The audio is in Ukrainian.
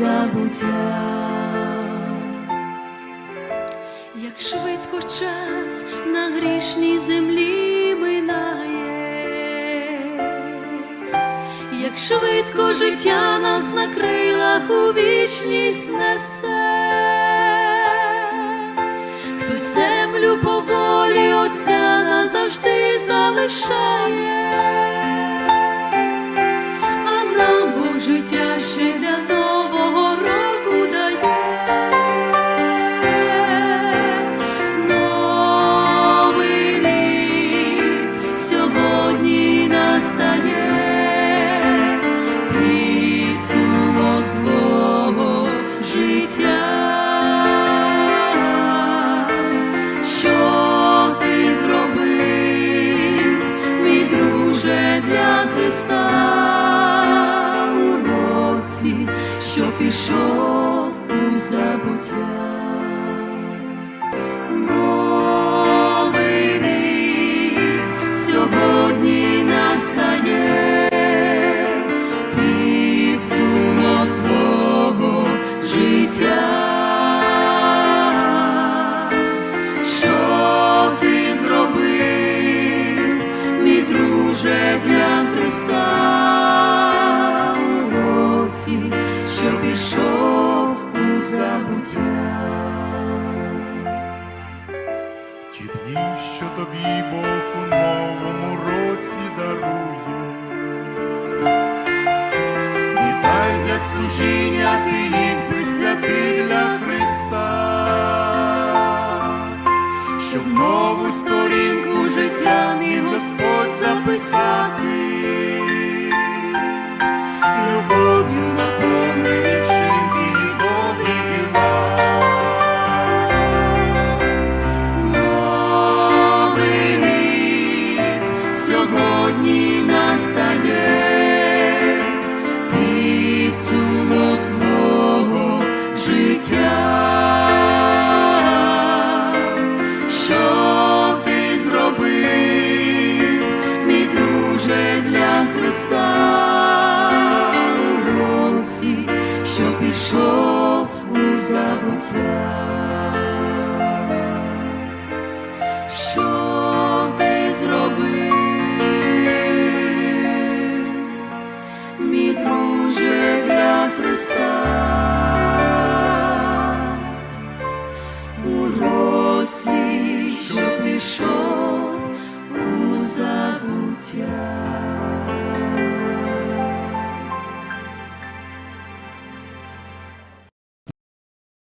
забуття. Як швидко час на грішній землі минає, як швидко життя нас на крилах у вічність несе, хтось землю по волі Отця назавжди залишає, для Христа у році, що пішов у забуття. Христа у що пішов у забуття. Ті дні, що тобі Бог у новому році дарує, Вітай для служіння, ти їх присвяти для Христа, щоб нову сторінку життя міг Господь записати, Христа уроці, що пішов у забуття, що ти зробив, мій друже для Христа, уроці, що пішов у забуття.